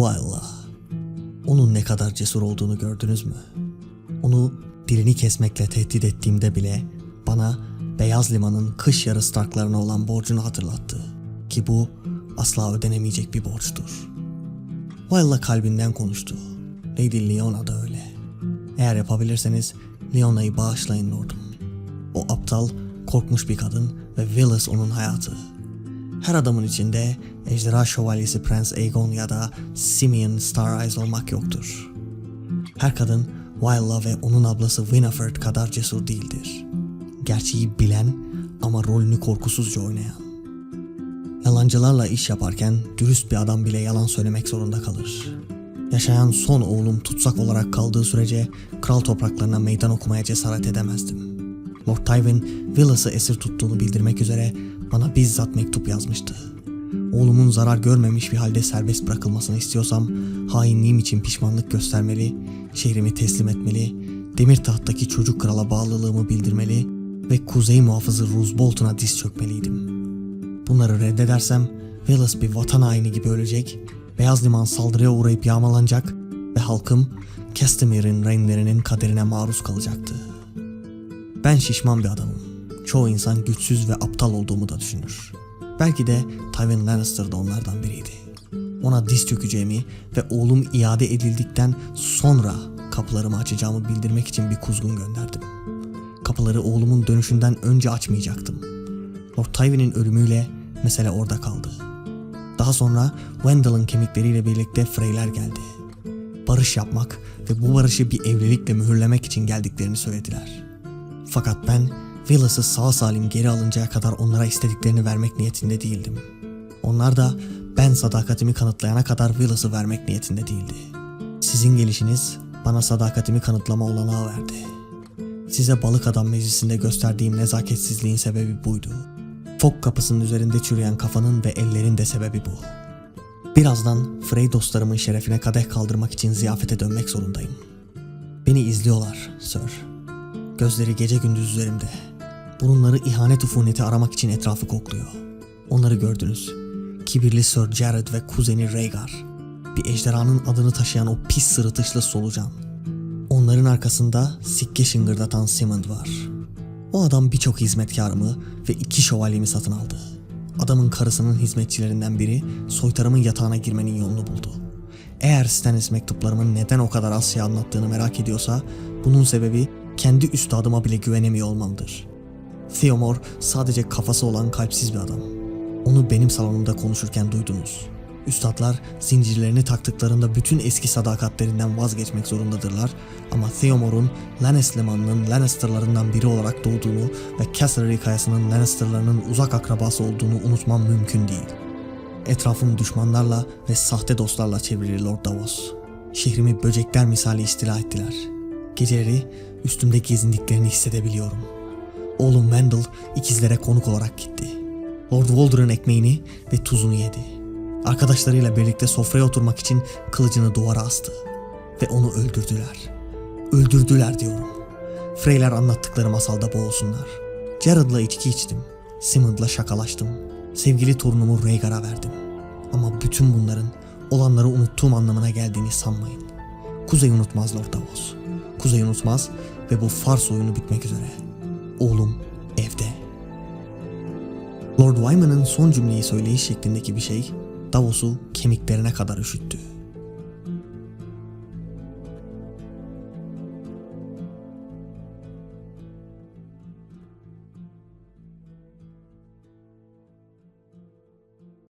Wallah. Onun ne kadar cesur olduğunu gördünüz mü? Onu dilini kesmekle tehdit ettiğimde bile bana Beyaz Liman'ın kış yarı Starklarına olan borcunu hatırlattı. Ki bu asla ödenemeyecek bir borçtur. Wild'la kalbinden konuştu. Lady Leona da öyle. Eğer yapabilirseniz Leona'yı bağışlayın lordum. O aptal, korkmuş bir kadın ve Willis onun hayatı. Her adamın içinde Ejderha Şövalyesi Prens Aegon ya da Simeon Star Eyes olmak yoktur. Her kadın Wylla ve onun ablası Winifred kadar cesur değildir. Gerçeği bilen ama rolünü korkusuzca oynayan. Yalancılarla iş yaparken dürüst bir adam bile yalan söylemek zorunda kalır. Yaşayan son oğlum tutsak olarak kaldığı sürece kral topraklarına meydan okumaya cesaret edemezdim. Lord Tywin, Willis'ı esir tuttuğunu bildirmek üzere bana bizzat mektup yazmıştı. Oğlumun zarar görmemiş bir halde serbest bırakılmasını istiyorsam hainliğim için pişmanlık göstermeli, şehrimi teslim etmeli, demir tahttaki çocuk krala bağlılığımı bildirmeli ve kuzey muhafızı Roose Bolton'a diz çökmeliydim. Bunları reddedersem Willis bir vatan haini gibi ölecek, Beyaz Liman saldırıya uğrayıp yağmalanacak ve halkım Castamere'in reynlerinin kaderine maruz kalacaktı. Ben şişman bir adamım. Çoğu insan güçsüz ve aptal olduğumu da düşünür. Belki de Tywin Lannister da onlardan biriydi. Ona diz çökeceğimi ve oğlum iade edildikten sonra kapılarımı açacağımı bildirmek için bir kuzgun gönderdim. Kapıları oğlumun dönüşünden önce açmayacaktım. Lord Tywin'in ölümüyle mesele orada kaldı. Daha sonra Wendell'ın kemikleriyle birlikte Freyler geldi. Barış yapmak ve bu barışı bir evlilikle mühürlemek için geldiklerini söylediler. Fakat ben Willis'ı sağ salim geri alıncaya kadar onlara istediklerini vermek niyetinde değildim. Onlar da ben sadakatimi kanıtlayana kadar Willis'ı vermek niyetinde değildi. Sizin gelişiniz bana sadakatimi kanıtlama olanağı verdi. Size balık adam meclisinde gösterdiğim nezaketsizliğin sebebi buydu. Fok kapısının üzerinde çürüyen kafanın ve ellerin de sebebi bu. Birazdan Frey dostlarımın şerefine kadeh kaldırmak için ziyafete dönmek zorundayım. Beni izliyorlar, Sir. Gözleri gece gündüz üzerimde. Burunları ihanet ufuneti aramak için etrafı kokluyor. Onları gördünüz. Kibirli Sir Jared ve kuzeni Rhaegar. Bir ejderhanın adını taşıyan o pis sırıtışlı solucan. Onların arkasında sikke şıngırdatan Simond var. O adam birçok hizmetkarımı ve iki şövalyemi satın aldı. Adamın karısının hizmetçilerinden biri soytarımın yatağına girmenin yolunu buldu. Eğer Stannis mektuplarımın neden o kadar az şey anlattığını merak ediyorsa bunun sebebi kendi üstadıma bile güvenemiyor olmamdır. Theomore sadece kafası olan kalpsiz bir adam. Onu benim salonumda konuşurken duydunuz. Üstadlar zincirlerini taktıklarında bütün eski sadakatlerinden vazgeçmek zorundadırlar ama Theomore'un Lannis limanının Lannister'larından biri olarak doğduğunu ve Casterly kayasının Lannister'larının uzak akrabası olduğunu unutmam mümkün değil. Etrafım düşmanlarla ve sahte dostlarla çevrili Lord Davos. Şehrimi böcekler misali istila ettiler. Geceleri üstümde gezindiklerini hissedebiliyorum. Oğlum Wendell ikizlere konuk olarak gitti. Lord Walder'ın ekmeğini ve tuzunu yedi. Arkadaşlarıyla birlikte sofraya oturmak için kılıcını duvara astı. Ve onu öldürdüler. Öldürdüler diyorum. Freyler anlattıkları masalda boğulsunlar. Jared'la içki içtim. Simond'la şakalaştım. Sevgili torunumu Rhaegar'a verdim. Ama bütün bunların olanları unuttuğum anlamına geldiğini sanmayın. Kuzey unutmaz Lord Davos. Kuzey unutmaz ve bu Fars oyunu bitmek üzere. Oğlum evde. Lord Wyman'ın son cümleyi söyleyiş şeklindeki bir şey Davos'u kemiklerine kadar üşüttü.